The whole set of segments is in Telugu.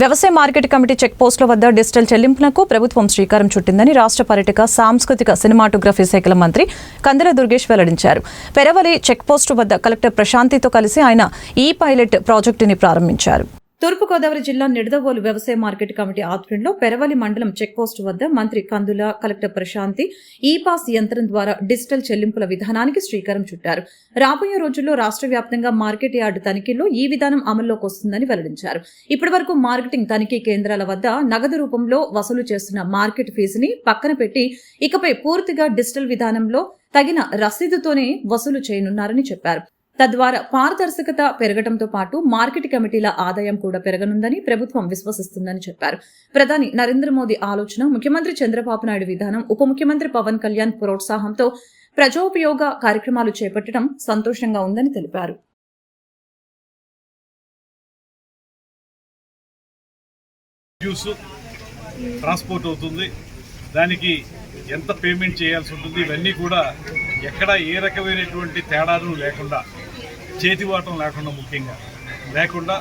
వ్యవసాయ మార్కెట్ కమిటీ చెక్ పోస్టుల వద్ద డిజిటల్ చెల్లింపులకు ప్రభుత్వం శ్రీకారం చుట్టిందని రాష్ట్ర పర్యటక సాంస్కృతిక సినిమాటోగ్రఫీ శాఖల మంత్రి కందిల దుర్గేష్ వెల్లడించారు. పెరవలి చెక్ పోస్టు వద్ద కలెక్టర్ ప్రశాంతితో కలిసి ఆయన ఈ పైలట్ ప్రాజెక్టుని ప్రారంభించారు. తూర్పుగోదావరి జిల్లా నిడదవోలు వ్యవసాయ మార్కెట్ కమిటీ ఆధ్వర్యంలో పెరవలి మండలం చెక్పోస్టు వద్ద మంత్రి కందుల కలెక్టర్ ప్రశాంతి ఈ పాస్ యంత్రం ద్వారా డిజిటల్ చెల్లింపుల విధానానికి శ్రీకారం చుట్టారు. రాబోయే రోజుల్లో రాష్ట్ర వ్యాప్తంగా మార్కెట్ యార్డు తనిఖీల్లో ఈ విధానం అమల్లోకి వస్తుందని వెల్లడించారు. ఇప్పటి వరకు మార్కెటింగ్ తనిఖీ కేంద్రాల వద్ద నగదు రూపంలో వసూలు చేస్తున్న మార్కెట్ ఫీజుని పక్కన పెట్టి ఇకపై పూర్తిగా డిజిటల్ విధానంలో తగిన రసీదుతోనే వసూలు చేయనున్నారని చెప్పారు. తద్వారా పారదర్శకత పెరగడంతో పాటు మార్కెట్ కమిటీల ఆదాయం కూడా పెరగనుందని ప్రభుత్వం విశ్వసిస్తుందని చెప్పారు. ప్రధాని నరేంద్ర మోదీ ఆలోచన ముఖ్యమంత్రి చంద్రబాబు నాయుడు విధానం ఉప ముఖ్యమంత్రి పవన్ కళ్యాణ్ ప్రోత్సాహంతో ప్రజోపయోగ కార్యక్రమాలు చేపట్టడం సంతోషంగా ఉందని తెలిపారు. జ్యూస్ ట్రాన్స్పోర్ట్ అవుతుంది. దానికి ఎంత పేమెంట్ చేయాల్సి ఉంటుంది? ఇవన్నీ కూడా ఎక్కడ ఏ రకమైనటువంటి తేడాలు లేకుండా చేతివాటం లేకుండా ముఖ్యంగా. లేకుండా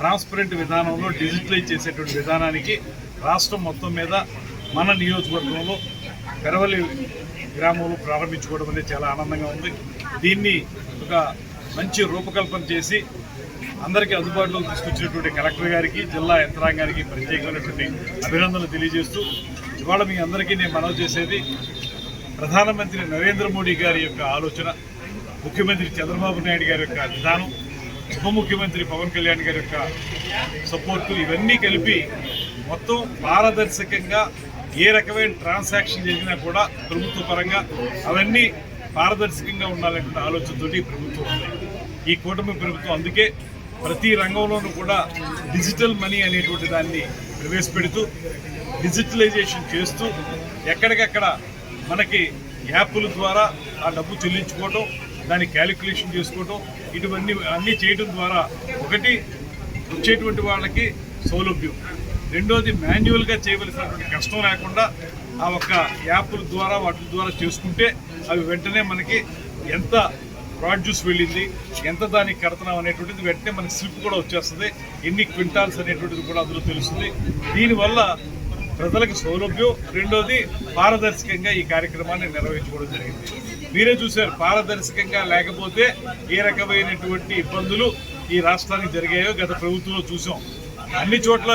ట్రాన్స్పరెంట్ విధానంలో డిజిటలైజ్ చేసేటువంటి విధానానికి రాష్ట్రం మొత్తం మీద మన నియోజకవర్గంలో పెరవలి గ్రామంలో ప్రారంభించుకోవడం అనేది చాలా ఆనందంగా ఉంది. దీన్ని ఒక మంచి రూపకల్పన చేసి అందరికీ అందుబాటులోకి తీసుకొచ్చినటువంటి కలెక్టర్ గారికి జిల్లా యంత్రాంగానికి ప్రత్యేకమైనటువంటి అభినందనలు తెలియజేస్తూ ఇవాళ మీ అందరికీ నేను మనవి చేసేది ప్రధానమంత్రి నరేంద్ర మోడీ గారి యొక్క ఆలోచన. ముఖ్యమంత్రి చంద్రబాబు నాయుడు గారి యొక్క విధానం ఉప ముఖ్యమంత్రి పవన్ కళ్యాణ్ గారి యొక్క సపోర్టు ఇవన్నీ కలిపి మొత్తం పారదర్శకంగా ఏ రకమైన ట్రాన్సాక్షన్ జరిగినా కూడా ప్రభుత్వ పరంగా అవన్నీ పారదర్శకంగా ఉండాలనే ఆలోచనతోటి ఈ ప్రభుత్వం ఉంది. ఈ కూటమి ప్రభుత్వం అందుకే ప్రతి రంగంలోనూ కూడా డిజిటల్ మనీ అనేటువంటి దాన్ని ప్రవేశపెడుతూ డిజిటలైజేషన్ చేస్తూ ఎక్కడికక్కడ మనకి యాప్ల ద్వారా ఆ డబ్బు చెల్లించుకోవటం దాన్ని క్యాలిక్యులేషన్ చేసుకోవటం ఇటువన్నీ అన్నీ చేయడం ద్వారా ఒకటి వచ్చేటువంటి వాళ్ళకి సౌలభ్యం. రెండోది మాన్యువల్గా చేయవలసినటువంటి కష్టం లేకుండా ఆ ఒక్క యాప్ల ద్వారా వాటి ద్వారా చేసుకుంటే అవి వెంటనే మనకి ఎంత ప్రాడ్యూస్ వెళ్ళింది ఎంత దానికి కడతనం అనేటువంటిది వెంటనే మనకి స్లిప్ కూడా వచ్చేస్తుంది. ఎన్ని క్వింటాల్స్ అనేటువంటిది కూడా అందులో తెలుస్తుంది. దీనివల్ల ప్రజలకు సౌలభ్యం. రెండోది పారదర్శకంగా ఈ కార్యక్రమాన్ని నిర్వహించుకోవడం జరిగింది. మీరే చూశారు పారదర్శకంగా లేకపోతే ఏ రకమైనటువంటి ఇబ్బందులు ఈ రాష్ట్రానికి జరిగాయో గత ప్రభుత్వంలో చూసాం. అన్ని చోట్ల